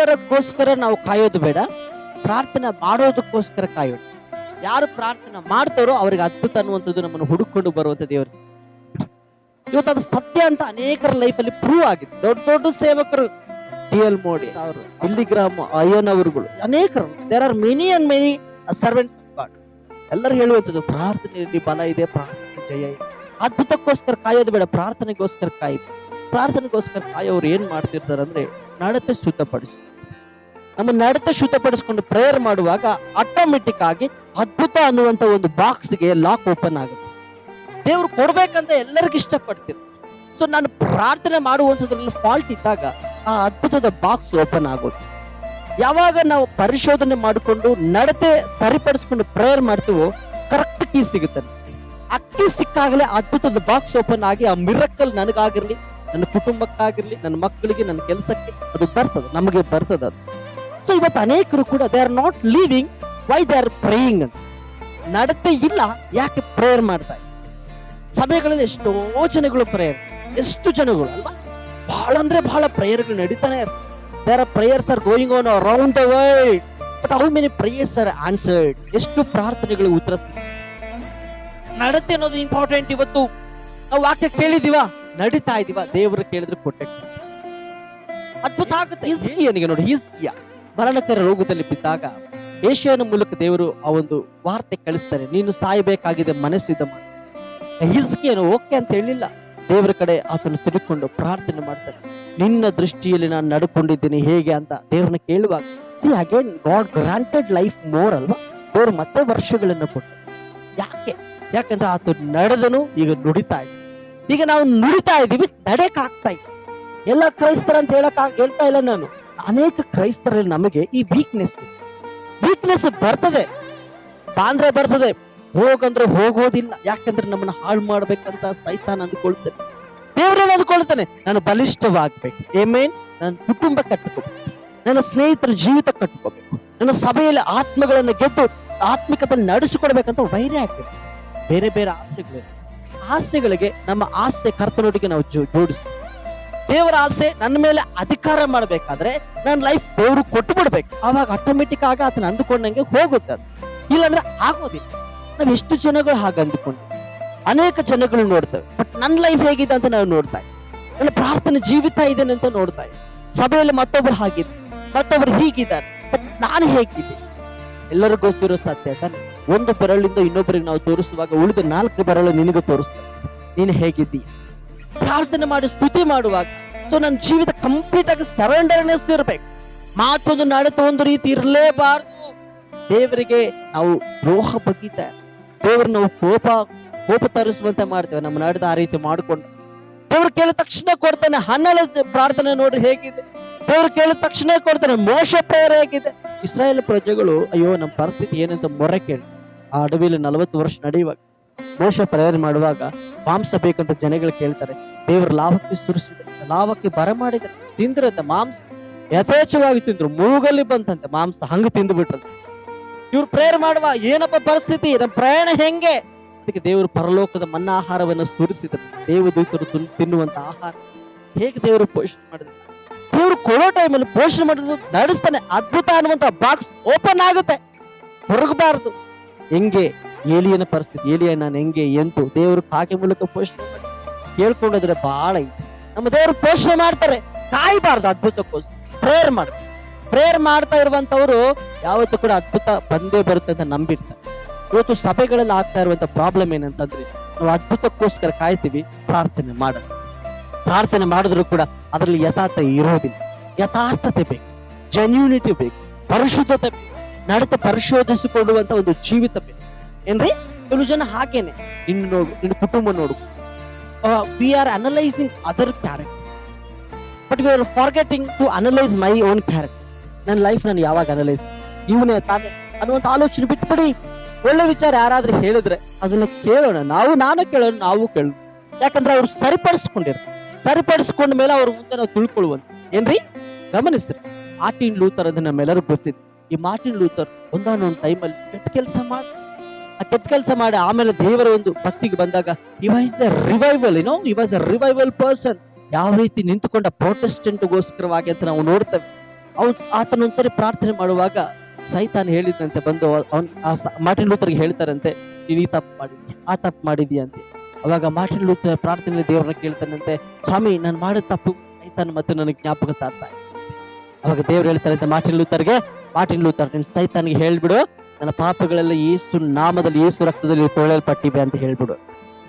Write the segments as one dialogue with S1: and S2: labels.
S1: ನಂತರಕ್ಕೋಸ್ಕರ ನಾವು ಕಾಯೋದು ಬೇಡ. ಪ್ರಾರ್ಥನೆ ಮಾಡೋದಕ್ಕೋಸ್ಕರ ಕಾಯೋಣ ಯಾರು ಪ್ರಾರ್ಥನೆ ಮಾಡ್ತಾರೋ ಅವ್ರಿಗೆ ಅದ್ಭುತ ಅನ್ನುವಂಥದ್ದು ನಮ್ಮನ್ನು ಹುಡುಕೊಂಡು ಬರುವಂತ ದೇವರು. ಇವತ್ತು ಅದು ಸತ್ಯ ಅಂತ ಅನೇಕರ ಲೈಫಲ್ಲಿ ಪ್ರೂವ್ ಆಗಿದೆ. ದೊಡ್ಡ ದೊಡ್ಡ ಸೇವಕರು ಡಿ ಎಲ್ ಮೋಡಿ ಅವರು, ಬಿಲ್ಲಿಗ್ರಾಮ್ ಅಯ್ಯನ್ ಅವರುಗಳು, ಅನೇಕರು. There are many and many servants of God ಎಲ್ಲರೂ ಹೇಳುವಂಥದ್ದು, ಪ್ರಾರ್ಥನೆಯಲ್ಲಿ ಬಲ ಇದೆ ಪ್ರಾರ್ಥನೆ ಜಯ ಇದೆ. ಅದ್ಭುತಕ್ಕೋಸ್ಕರ ಕಾಯೋದು ಬೇಡ, ಪ್ರಾರ್ಥನೆಗೋಸ್ಕರ ಕಾಯಿ ಪ್ರಾರ್ಥನೆಗೋಸ್ಕರ ಕಾಯೋರು ಏನ್ ಮಾಡ್ತಿರ್ತಾರೆ ಅಂದ್ರೆ ನಡತೆ ಶುದ್ಧಪಡಿಸಿ. ನಮ್ಮ ನಡತೆ ಶುದ್ಧಪಡಿಸ್ಕೊಂಡು ಪ್ರೇಯರ್ ಮಾಡುವಾಗ ಆಟೋಮೆಟಿಕ್ ಆಗಿ ಅದ್ಭುತ ಅನ್ನುವಂತ ಒಂದು ಬಾಕ್ಸ್ಗೆ ಲಾಕ್ ಓಪನ್ ಆಗುತ್ತೆ. ದೇವ್ರು ಕೊಡ್ಬೇಕಂತ ಎಲ್ಲರಿಗೂ ಇಷ್ಟಪಡ್ತೀರಿ ಸೊ ನಾನು ಪ್ರಾರ್ಥನೆ ಮಾಡುವಂಥದ್ರಲ್ಲಿ ಫಾಲ್ಟ್ ಇದ್ದಾಗ ಆ ಅದ್ಭುತದ ಬಾಕ್ಸ್ ಓಪನ್ ಆಗೋದು ಯಾವಾಗ ನಾವು ಪರಿಶೋಧನೆ ಮಾಡಿಕೊಂಡು ನಡತೆ ಸರಿಪಡಿಸ್ಕೊಂಡು ಪ್ರೇಯರ್ ಮಾಡ್ತೀವೋ ಕರೆಕ್ಟ್ ಕೀ ಸಿಗುತ್ತೆ. ಅಕ್ಕಿ ಸಿಕ್ಕಾಗಲೇ ಅದ್ಭುತದ ಬಾಕ್ಸ್ ಓಪನ್ ಆಗಿ ಆ ಮಿರಕಲ್ ನನಗಾಗಿರ್ಲಿ, ನನ್ನ ಕುಟುಂಬಕ್ಕಾಗಿರ್ಲಿ, ನನ್ನ ಮಕ್ಕಳಿಗೆ, ನನ್ನ ಕೆಲಸಕ್ಕೆ ಅದು ಬರ್ತದೆ, ನಮಗೆ ಬರ್ತದೆ ಅದು. ಸೊ ಇವತ್ತು ಅನೇಕರು ಕೂಡ they are not leaving why they are praying ಅಂತ. ನಡತೆ ಇಲ್ಲ, ಯಾಕೆ ಪ್ರೇಯರ್ ಮಾಡ್ತಾ ಸಭೆಗಳಲ್ಲಿ ಎಷ್ಟೋ ಜನಗಳು ಪ್ರೇಯರ್ ಎಷ್ಟು ಜನಗಳು ಅಲ್ವಾ? ಬಹಳ ಅಂದ್ರೆ ಬಹಳ ಪ್ರೇಯರ್ಗಳು ನಡೀತಾನೆ there are prayers are going on around the world but how many prayers are answered ಎಷ್ಟು ಪ್ರಾರ್ಥನೆಗಳು ಉತ್ತರ ನಡತೆ ಅನ್ನೋದು ಇಂಪಾರ್ಟೆಂಟ್ ಇವತ್ತು. ನಾವು ವಾಕ್ಯ ಕೇಳಿದೀವ? ನಡೀತಾ ಇದೀವ. ದೇವರು ಕೇಳಿದ್ರೆ ಕೊಟ್ಟೆ ಅದ್ಭುತ ಆಗುತ್ತೆ. ನೋಡಿ ಮರಣಕರ ರೋಗದಲ್ಲಿ ಬಿದ್ದಾಗ ಏಷ್ಯನ ಮೂಲಕ ದೇವರು ಆ ಒಂದು ವಾರ್ತೆ ಕಳಿಸ್ತಾರೆ ನೀನು ಸಾಯಬೇಕಾಗಿದೆ, ಮನಸ್ಸು ಮಾಡಿ ಹಿಸ್ಕಿಯನು ಓಕೆ ಅಂತ ಹೇಳಿಲ್ಲ. ದೇವರ ಕಡೆ ಆತನು ತಿರುಕೊಂಡು ಪ್ರಾರ್ಥನೆ ಮಾಡ್ತಾನೆ, ನಿನ್ನ ದೃಷ್ಟಿಯಲ್ಲಿ ನಾನು ನಡ್ಕೊಂಡಿದ್ದೀನಿ ಹೇಗೆ ಅಂತ ದೇವರನ್ನ ಕೇಳುವಾಗ see again God granted life more ಅಲ್ವಾ? ದೇವ್ರು ಮತ್ತೆ ವರ್ಷಗಳನ್ನು ಕೊಟ್ಟು. ಯಾಕೆ? ಯಾಕಂದ್ರೆ ಆತ ನಡೆದನು, ಈಗ ನುಡಿತಾ ಇದೆ ಈಗ ನಾವು ನುಡಿತಾ ಇದೀವಿ ನಡೆಯಕ್ ಆಗ್ತಾ ಎಲ್ಲ ಕ್ರೈಸ್ತರ ಅಂತ ಹೇಳಕ್ ಹೇಳ್ತಾ ಇಲ್ಲ ನಾನು. ಅನೇಕ ಕ್ರೈಸ್ತರಲ್ಲಿ ನಮಗೆ ಈ ವೀಕ್ನೆಸ್ ವೀಕ್ನೆಸ್ ಬರ್ತದೆ. ಬಾಂದ್ರೆ ಬರ್ತದೆ. ಹೋಗಂದ್ರೆ ಹೋಗೋದಿಲ್ಲ. ಯಾಕಂದ್ರೆ ನಮ್ಮನ್ನ ಹಾಳು ಮಾಡ್ಬೇಕಂತ ಸೈತಾನ್ ಅಂದ್ಕೊಳ್ತಾನೆ. ದೇವರಲ್ಲಿ ಅಂದ್ಕೊಳ್ತಾನೆ. ನಾನು ಬಲಿಷ್ಠವಾಗ್ಬೇಕು. ಏಮೇನ್ ನನ್ನ ಕುಟುಂಬ ಕಟ್ಟಬೇಕು ನನ್ನ ಸ್ನೇಹಿತರ ಜೀವಿತ ಕಟ್ಟಬೇಕು ನನ್ನ ಸಭೆಯಲ್ಲಿ ಆತ್ಮಗಳನ್ನ ಗೆದ್ದು ಆತ್ಮಿಕದಲ್ಲಿ ನಡೆಸಿಕೊಡ್ಬೇಕಂತ ವೈರ್ಯ ಆಗ್ತದೆ ಬೇರೆ ಬೇರೆ ಆಸೆಗಳು ಆಸೆಗಳಿಗೆ ನಮ್ಮ ಆಸೆ ಕರ್ತನೊಟ್ಟಿಗೆ ನಾವು ಜೋಡಿಸ್ತೀವಿ ಜೋಡಿಸಿ ದೇವರ ಆಸೆ ನನ್ನ ಮೇಲೆ ಅಧಿಕಾರ ಮಾಡ್ಬೇಕಾದ್ರೆ ನನ್ನ ಲೈಫ್ ದೇವ್ರು ಕೊಟ್ಟು ಬಿಡ್ಬೇಕು. ಅವಾಗ ಆಟೋಮೆಟಿಕ್ ಆಗ ಅದನ್ನ ಅಂದುಕೊಂಡಂಗೆ ಹೋಗುತ್ತೆ ಅದು. ಇಲ್ಲಾಂದ್ರೆ ಆಗೋದಿಲ್ಲ. ನಾವ್ ಎಷ್ಟು ಜನಗಳು ಹಾಗೆ ಅಂದುಕೊಂಡು ಅನೇಕ ಜನಗಳು ನೋಡ್ತೇವೆ. ಬಟ್ ನನ್ನ ಲೈಫ್ ಹೇಗಿದೆ ಅಂತ ನಾವು ನೋಡ್ತಾ ಇದ್ದೀವಿ ನನ್ನ ಪ್ರಾರ್ಥನೆ ಜೀವಿತ ಇದ್ದೇನೆ ಅಂತ ನೋಡ್ತಾ ಇದ್ದೀವಿ ಸಭೆಯಲ್ಲಿ ಮತ್ತೊಬ್ರು ಹಾಗಿದ್ರು ಮತ್ತೊಬ್ರು ಹೀಗಿದ್ದಾರೆ. ಬಟ್ ನಾನು ಹೇಗಿದ್ದೆ ಎಲ್ಲರಿಗೂ ಗೊತ್ತಿರೋ ಸಾಧ್ಯ ಅಂತ ಒಂದು ಬೆರಳಿಂದ ಇನ್ನೊಬ್ಬರಿಗೆ ನಾವು ತೋರಿಸುವಾಗ ಉಳಿದ ನಾಲ್ಕು ಬೆರಳು ನಿನಗೆ ತೋರಿಸ್ತೇವೆ ನೀನು ಹೇಗಿದ್ದೀಯ? ಪ್ರಾರ್ಥನೆ ಮಾಡಿ, ಸ್ತುತಿ ಮಾಡುವಾಗ. ಸೊ ನನ್ನ ಜೀವಿತ ಕಂಪ್ಲೀಟ್ ಆಗಿ ಸರೆಂಡರ್ನೆಸ್ ಇರ್ಬೇಕು ಮಾತೊಂದು ನಡೆತ ಒಂದು ರೀತಿ ಇರಲೇಬಾರ್ದು. ದೇವರಿಗೆ ನಾವು ದ್ರೋಹ ಬಗ್ಗೀತ ದೇವ್ರ ನಾವು ಕೋಪ ಕೋಪ ತರಿಸುವಂತೆ ಮಾಡ್ತೇವೆ. ನಮ್ಮ ನಡೆದ ಆ ರೀತಿ ಮಾಡಿಕೊಂಡು. ದೇವ್ರು ಕೇಳಿದ ತಕ್ಷಣ ಕೊಡ್ತಾನೆ. ಹನ್ನೆರಡು ಪ್ರಾರ್ಥನೆ ನೋಡ್ರಿ ಹೇಗಿದೆ. ದೇವ್ರು ಕೇಳಿದ ತಕ್ಷಣ ಕೊಡ್ತಾನೆ. ಮೋಶ ಪ್ರೇಯರ್ ಹೇಗಿದೆ. ಇಸ್ರಾಯೇಲ್ ಪ್ರಜೆಗಳು, ಅಯ್ಯೋ, ನಮ್ಮ ಪರಿಸ್ಥಿತಿ ಏನಂತ ಮೊರೆ ಕೇಳಿ. ಆ ಅಡವಿಯಲ್ಲಿ ನಲವತ್ತು ವರ್ಷ ನಡೆಯುವಾಗ. ಮೋಶ ಪ್ರಯಾಣ ಮಾಡುವಾಗ ಮಾಂಸ ಬೇಕಂತ ಜನಗಳು ಕೇಳ್ತಾರೆ. ದೇವರು ಲಾಭಕ್ಕೆ ಸುರಿಸಿದ. ಲಾಭಕ್ಕೆ ಬರಮಾಡಿದೆ. ತಿಂದ್ರಂತ ಮಾಂಸ. ಯಥೇಚ್ಛವಾಗಿ ತಿಂದ್ರು. ಮೂಗಲ್ಲಿ ಬಂತಂತೆ ಮಾಂಸ. ಹಂಗ ತಿಂದು ಬಿಟ್ರಂತೆ ಇವ್ರು ಪ್ರೇಯರ್ ಮಾಡುವ ಏನಪ್ಪ ಪರಿಸ್ಥಿತಿ? ನಮ್ಮ ಪ್ರಯಾಣ ಹೆಂಗೆ? ಅದಕ್ಕೆ ದೇವರು ಪರಲೋಕದ ಮನ್ನ ಆಹಾರವನ್ನು ಸುರಿಸಿದ್ರು ದೇವದೂತರು ತಿನ್- ತಿನ್ನುವಂತ ಆಹಾರ. ಹೇಗೆ ದೇವರು ಪೋಷಣೆ ಮಾಡಿದ್ರು? ದೇವರು ಕೊಡೋ ಟೈಮಲ್ಲಿ ಪೋಷಣೆ ಮಾಡಿದ್ರು ನಡೆಸ್ತಾನೆ. ಅದ್ಭುತ ಅನ್ನುವಂತ ಬಾಕ್ಸ್ ಓಪನ್ ಆಗುತ್ತೆ. ಹೊರಗಬಾರದು. ಹೆಂಗೆ ಏಲಿಯನ ಪರಿಸ್ಥಿತಿ, ಏಲಿಯ ನಾನು ಹೆಂಗೆ ಎಂತು, ದೇವರು ಕಾಗೆ ಮೂಲಕ ಪೋಷಣೆ ಕೇಳ್ಕೊಂಡಿದ್ರೆ ಬಹಳ ನಮ್ಮ ದೇವರು ಪೋಷಣೆ ಮಾಡ್ತಾರೆ. ಕಾಯ್ಬಾರ್ದು ಅದ್ಭುತಕ್ಕೋಸ್ಕರ. ಪ್ರೇಯರ್ ಮಾಡ. ಪ್ರೇಯರ್ ಮಾಡ್ತಾ ಇರುವಂತವ್ರು ಯಾವತ್ತೂ ಕೂಡ ಅದ್ಭುತ ಬಂದೇ ಬರುತ್ತೆ ಅಂತ ನಂಬಿರ್ತಾರೆ. ಇವತ್ತು ಸಭೆಗಳಲ್ಲಿ ಆಗ್ತಾ ಇರುವಂತ ಪ್ರಾಬ್ಲಮ್ ಏನಂತಂದ್ರೆ, ನಾವು ಅದ್ಭುತಕ್ಕೋಸ್ಕರ ಕಾಯ್ತೀವಿ, ಪ್ರಾರ್ಥನೆ ಮಾಡ ಪ್ರಾರ್ಥನೆ ಮಾಡಿದ್ರು ಕೂಡ ಅದರಲ್ಲಿ ಯಥಾರ್ಥ ಇರೋದಿಲ್ಲ. ಯಥಾರ್ಥತೆ ಬೇಕು. ಜೆನ್ಯೂನಿಟಿ ಬೇಕು. ಪರಿಶುದ್ಧತೆ ಬೇಕು. ನಡತೆ ಪರಿಶೋಧಿಸಿಕೊಳ್ಳುವಂತ ಒಂದು ಜೀವಿತ ಏನ್ರಿ? ಕೆಲವು ಜನ ಹಾಗೇನೆ. ನಿನ್ನ ನೋಡು, ನಿನ್ನ ಕುಟುಂಬ ನೋಡು. We are analysing other character but we are forgetting to analyse my own character ನನ್ನ ಲೈಫ್ ನಾನು ಯಾವಾಗ ಅನಲೈಸ್ ಇವನೇ ತಾನೆ. ಅನ್ನುವಂತ ಆಲೋಚನೆ ಬಿಟ್ಬಿಡಿ. ಒಳ್ಳೆ ವಿಚಾರ ಯಾರಾದ್ರೂ ಹೇಳಿದ್ರೆ ಅದನ್ನ ಕೇಳೋಣ. ನಾವು, ನಾನು ಕೇಳೋಣ, ನಾವು ಕೇಳೋಣ. ಯಾಕಂದ್ರೆ ಅವ್ರು ಸರಿಪಡಿಸ್ಕೊಂಡಿರ್ತಾರೆ. ಸರಿಪಡಿಸ್ಕೊಂಡ ಮೇಲೆ ಅವ್ರ ಮುಂದೆ ನಾವು ತಿಳ್ಕೊಳ್ಳುವಂತ. ಏನ್ರಿ? ಗಮನಿಸ್ರಿ. ಆಟಿನ್ ಲೂತರ್ ಅಂತ ನಮ್ಮೆಲ್ಲರೂ ಗೊತ್ತಿದೆ ಈ ಮಾರ್ಟಿನ್ ಲೂಥರ್ ಒಂದಾನೊಂದು ಟೈಮಲ್ಲಿ ಕೆಟ್ಟ ಕೆಲಸ ಮಾಡಿ ಆ ಕೆಟ್ಟ ಕೆಲಸ ಮಾಡಿ ಆಮೇಲೆ ದೇವರ ಒಂದು ಭಕ್ತಿಗೆ ಬಂದಾಗ ಇವಾಸ್ ಅ ರಿವೈವಲ್ ಏನೋ ವಾಸ್ ಅ ರಿವೈವಲ್ ಪರ್ಸನ್ ಯಾವ ರೀತಿ ನಿಂತುಕೊಂಡ ಪ್ರೊಟೆಸ್ಟೆಂಟ್ಗೋಸ್ಕರವಾಗಿ ಅಂತ ನಾವು ನೋಡ್ತೇವೆ. ಅವ್ನು ಆತನೊಂದ್ಸರಿ ಪ್ರಾರ್ಥನೆ ಮಾಡುವಾಗ ಸೈತಾನ್ ಹೇಳಿದಂತೆ ಬಂದು ಅವನ್, ಆ ಮಾರ್ಟಿನ್ ಲೂಥರ್ಗೆ ಹೇಳ್ತಾರಂತೆ, ನೀನು ಈ ತಪ್ಪು ಮಾಡಿದ್ಯ, ಆ ತಪ್ಪು ಮಾಡಿದ್ಯಾ? ಅಂತ. ಅವಾಗ ಮಾರ್ಟಿನ್ ಲೂಥರ್ ಪ್ರಾರ್ಥನೆ ದೇವರನ್ನ ಕೇಳ್ತಾನಂತೆ, ಸ್ವಾಮಿ, ನಾನು ಮಾಡಿದ ತಪ್ಪು ಸೈತಾನ್ ಮತ್ತೆ ನನಗೆ ಜ್ಞಾಪಕ ತಾಡ್ತಾ ಅವಾಗ ದೇವ್ರು ಹೇಳ್ತಾರೆ ಅಂತ ಮಾರ್ಟಿನ್ ಲೂತರ್ಗೆ ಮಾರ್ಟಿನ್ ಲೂತರ್ ನಿನ್ ಸೈತಾನ್ಗೆ ಹೇಳ್ಬಿಡು. ನನ್ನ ಪಾಪಗಳೆಲ್ಲ ಯೇಸು ನಾಮದಲ್ಲಿ, ಏಸು ರಕ್ತದಲ್ಲಿ ತೊಳೆಯಲ್ಪಟ್ಟಿವೆ ಅಂತ ಹೇಳ್ಬಿಡು.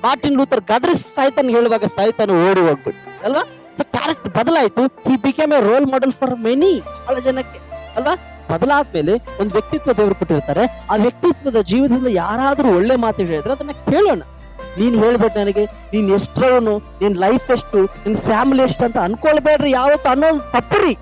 S1: ಮಾರ್ಟಿನ್ ಲೂತರ್ ಗದ್ರ ಸೈತಾನ್ಗೆ ಹೇಳುವಾಗ ಸೈತಾನ್ ಓಡಿ ಹೋಗ್ಬಿಟ್ಟು ಅಲ್ವಾ? So character ಬದಲಾಯ್ತು. He became a role model for many ಬಹಳ ಜನಕ್ಕೆ. ಅಲ್ವಾ? ಬದಲಾದ್ಮೇಲೆ ಒಂದು ವ್ಯಕ್ತಿತ್ವ ದೇವರು ಕೊಟ್ಟಿರ್ತಾರೆ. ಆ ವ್ಯಕ್ತಿತ್ವದ ಜೀವನದಲ್ಲಿ ಯಾರಾದ್ರೂ ಒಳ್ಳೆ ಮಾತು ಹೇಳಿದ್ರೆ ಅದನ್ನ ಕೇಳೋಣ. ನೀನ್ ಹೇಳ್ಬೇಡ ನನಗೆ. ನೀನ್ ಎಷ್ಟರವನು? ನಿನ್ ಲೈಫ್ ಎಷ್ಟು? ನಿನ್ ಫ್ಯಾಮಿಲಿ ಎಷ್ಟು ಅಂತ ಅನ್ಕೊಳ್ಬೇಡ್ರಿ ಯಾವತ್ತು ಅನ್ನೋದು ತಪ್ಪರಿ.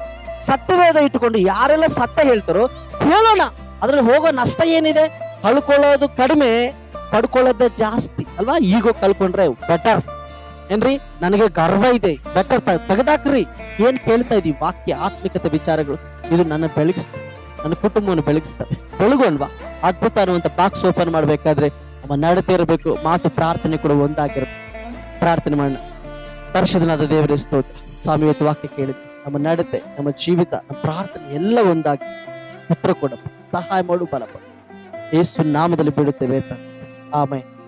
S1: ಸತ್ಯವೇದ ಇಟ್ಟುಕೊಂಡು ಯಾರೆಲ್ಲ ಸತ್ಯ ಹೇಳ್ತಾರೋ ಹೇಳೋಣ. ಅದ್ರಲ್ಲಿ ಹೋಗೋ ನಷ್ಟ ಏನಿದೆ? ಕಳ್ಕೊಳ್ಳೋದು ಕಡಿಮೆ, ಪಡ್ಕೊಳ್ಳೋದೇ ಜಾಸ್ತಿ. ಅಲ್ವಾ? ಈಗ ಕಳ್ಕೊಂಡ್ರೆ ಬೆಟರ್ ಏನ್ರಿ? ನನಗೆ ಗರ್ವ ಇದೆ. ಬೆಟರ್ ತೆಗೆದಾಕ್ರಿ. ಏನ್ ಕೇಳ್ತಾ ಇದೀವಿ ವಾಕ್ಯ, ಆತ್ಮಿಕತೆ, ವಿಚಾರಗಳು. ಇದು ನನ್ನ ಬೆಳಗಿಸ್ತದೆ. ನನ್ನ ಕುಟುಂಬವನ್ನು ಬೆಳಗಿಸ್ತವೆ ಬೆಳಗುವಲ್ವಾ? ಅದ್ಭುತ ಅನ್ನುವಂತ ಬಾಕ್ಸ್ ಓಪನ್ ಮಾಡ್ಬೇಕಾದ್ರೆ ಅವ ನಡತೆ ಇರಬೇಕು. ಮಾತು ಪ್ರಾರ್ಥನೆ ಕೂಡ ಒಂದಾಗಿರ್ಬೇಕು. ಪ್ರಾರ್ಥನೆ ಮಾಡೋಣ. ಪರಿಶುದ್ಧನಾದ ದೇವರ, ಸ್ತೋತ್ರ. ಸ್ವಾಮಿ, ಇವತ್ತು ವಾಕ್ಯ ಕೇಳಿದ್ವಿ. ನಮ್ಮ ನಡತೆ, ನಮ್ಮ ಜೀವಿತ, ನಮ್ಮ ಪ್ರಾರ್ಥನೆ ಎಲ್ಲ ಒಂದಾಗಿ ಉತ್ತರ ಕೊಡಪ್ಪ ಸಹಾಯ ಮಾಡು ಬಲಪ್ಪ ಯೇಸು ನಾಮದಲ್ಲಿ ಬಿಡುತ್ತೇವೆ ಆಮೇಲೆ